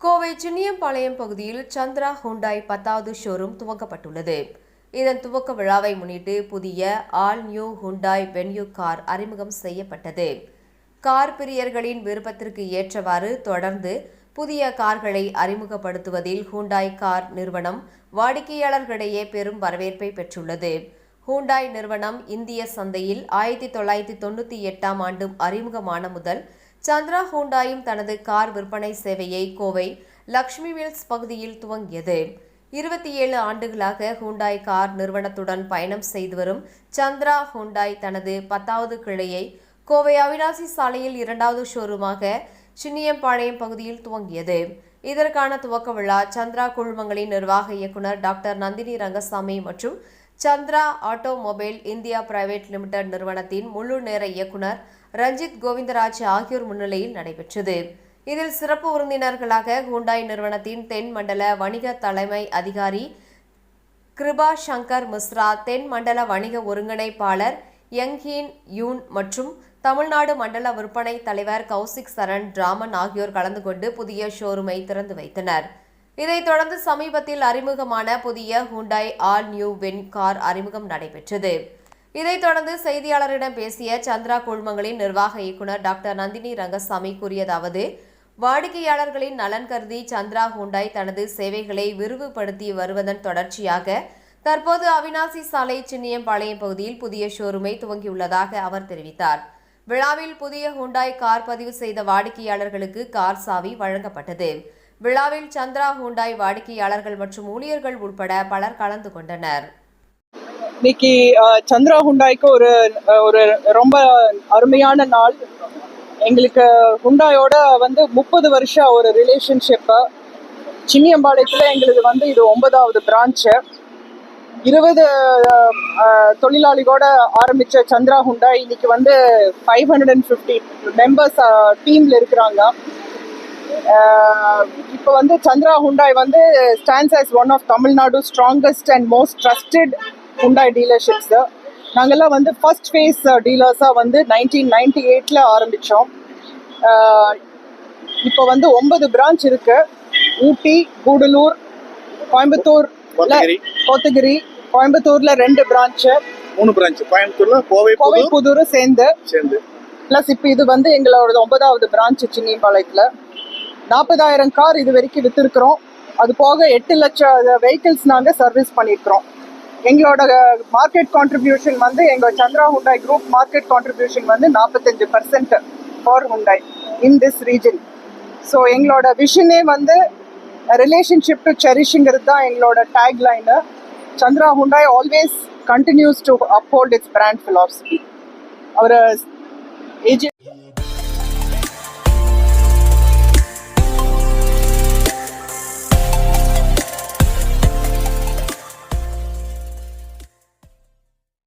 கோவை சின்னியம்பாளையம் பகுதியில் சந்திரா ஹுண்டாய் பத்தாவது ஷோரூம் துவக்கப்பட்டுள்ளது இதன் துவக்க விழாவை முன்னிட்டு புதிய all new Hyundai Venue car அறிமுகம் செய்யப்பட்டது. கார் பிரியர்களின் விருப்பத்திற்கு ஏற்றவாறு தொடர்ந்து புதிய கார்களை அறிமுகப்படுத்துவதில் ஹூண்டாய் கார் நிறுவனம் வாடிக்கையாளர்களிடையே பெரும் வரவேற்பை பெற்றுள்ளது. ஹூண்டாய் நிறுவனம் இந்திய சந்தையில் ஆயிரத்தி தொள்ளாயிரத்தி தொண்ணூற்றி எட்டாம் ஆண்டு அறிமுகமான முதல் சந்திரா ஹூண்டாயும் தனது கார் விற்பனை சேவையை கோவை லக்ஷ்மி மில்ஸ் பகுதியில் துவங்கியது. இருபத்தி ஏழு ஆண்டுகளாக ஹூண்டாய் கார் நிறுவனத்துடன் பயணம் செய்து வரும் சந்திரா ஹூண்டாய் தனது பத்தாவது கிளையை கோவை அவினாசி சாலையில் இரண்டாவது ஷோரூமாக சின்னியம்பாளையம் பகுதியில் துவங்கியது. இதற்கான துவக்க விழா சந்திரா குழுமங்களின் நிர்வாக இயக்குனர் டாக்டர் நந்தினி ரங்கசாமி மற்றும் Chandra automobile India private limited நிறுவனத்தின் முழு நேர இயக்குனர் ரஞ்சித் கோவிந்தராஜ் ஆகியோர் முன்னிலையில் நடைபெற்றது. இதில் சிறப்பு விருந்தினர்களாக ஹூண்டாய் நிறுவனத்தின் தென் மண்டல வணிக தலைமை அதிகாரி கிருபா சங்கர் மிஸ்ரா தென் மண்டல வணிக ஒருங்கிணைப்பாளர் யங்ஹீன் யூன் மற்றும் தமிழ்நாடு மண்டல விற்பனை தலைவர் கௌசிக் சரண் ராமன் ஆகியோர் கலந்து கொண்டு புதிய ஷோரூமை திறந்து வைத்தனர். இதைத் தொடர்ந்து சமீபத்தில் அறிமுகமான புதிய Hyundai all new Venue car அறிமுகம் நடைபெற்றது. இதைத் தொடர்ந்து செய்தியாளரிடம் பேசிய சந்திரா குழுமங்களின் நிர்வாக இயக்குனர் டாக்டர் நந்தினி ரங்கசாமி கூறியதாவது வாடிக்கையாளர்களின் நலன் கருதி சந்திரா ஹுண்டாய் தனது சேவைகளை விரிவுபடுத்தி வருவதன் தொடர்ச்சியாக தற்போது அவினாசி சாலை சின்னியம் பாளையம் பகுதியில் புதிய ஷோரூமை துவங்கியுள்ளதாக அவர் தெரிவித்தார். விழாவில் புதிய ஹுண்டாய் கார் பதிவு செய்த வாடிக்கையாளர்களுக்கு கார் சாவி வழங்கப்பட்டது. விழாவில் சந்திரா ஹுண்டாய் வாடிக்கையாளர்கள் மற்றும் ஊழியர்கள் உட்பட பலர் கலந்து கொண்டனர். இன்னைக்கு சந்திரா ஹுண்டாய்க்கு ஒரு ஒரு ரொம்ப அருமையான நாள். எங்களுக்கு ஹுண்டாயோட வந்து முப்பது வருஷம் ஒரு ரிலேஷன்ஷிப்பு சின்னியம்பாளையத்தில் எங்களுக்கு வந்து இது ஒன்பதாவது பிரான்ச்சு இருபது அஹ், தொழிலாளிகளோட ஆரம்பித்த சந்திரா ஹுண்டாய் இன்னைக்கு வந்து five hundred and fifty members டீமில் இருக்கிறாங்க. இப்போ வந்து சந்திரா ஹுண்டாய் வந்து stands as one of Tamil Nadu strongest and most trusted Hyundai dealerships நாங்கெல்லாம் வந்து ஃபர்ஸ்ட் ஃபேஸ் டீலர்ஸாக வந்து நைன்டீன் நைன்டி எயிட்டில் ஆரம்பித்தோம் இப்போ வந்து ஒன்பது பிரான்ச் இருக்கு. ஊட்டி கூடலூர் கோயம்புத்தூர் கோத்தகிரி. கோயம்புத்தூர்ல ரெண்டு பிரான்ச்சு மூணு பிரான்ச் கோயம்புத்தூர்ல கோவை கோவை புதூர் புதூரும் சேர்ந்து. சேர்ந்து. ப்ளஸ் இப்போ இது வந்து எங்களோட ஒன்பதாவது பிரான்ச் சின்னிபாளையத்தில் நாற்பதாயிரம் கார் இது வரைக்கும் விற்றுருக்குறோம் அது போக எட்டு லட்சம் வெஹிக்கிள்ஸ் நாங்கள் சர்வீஸ் பண்ணியிருக்கிறோம். எங்களோட மார்க்கெட் கான்ட்ரிபியூஷன் வந்து எங்கள் Chandra Hyundai group market contribution வந்து நாற்பத்தஞ்சு percent for Hyundai in this region so எங்களோட விஷனே வந்து ரிலேஷன்ஷிப் டு செரிஷுங்கிறது தான் எங்களோட tagline Chandra Hyundai always continues to uphold its brand philosophy our age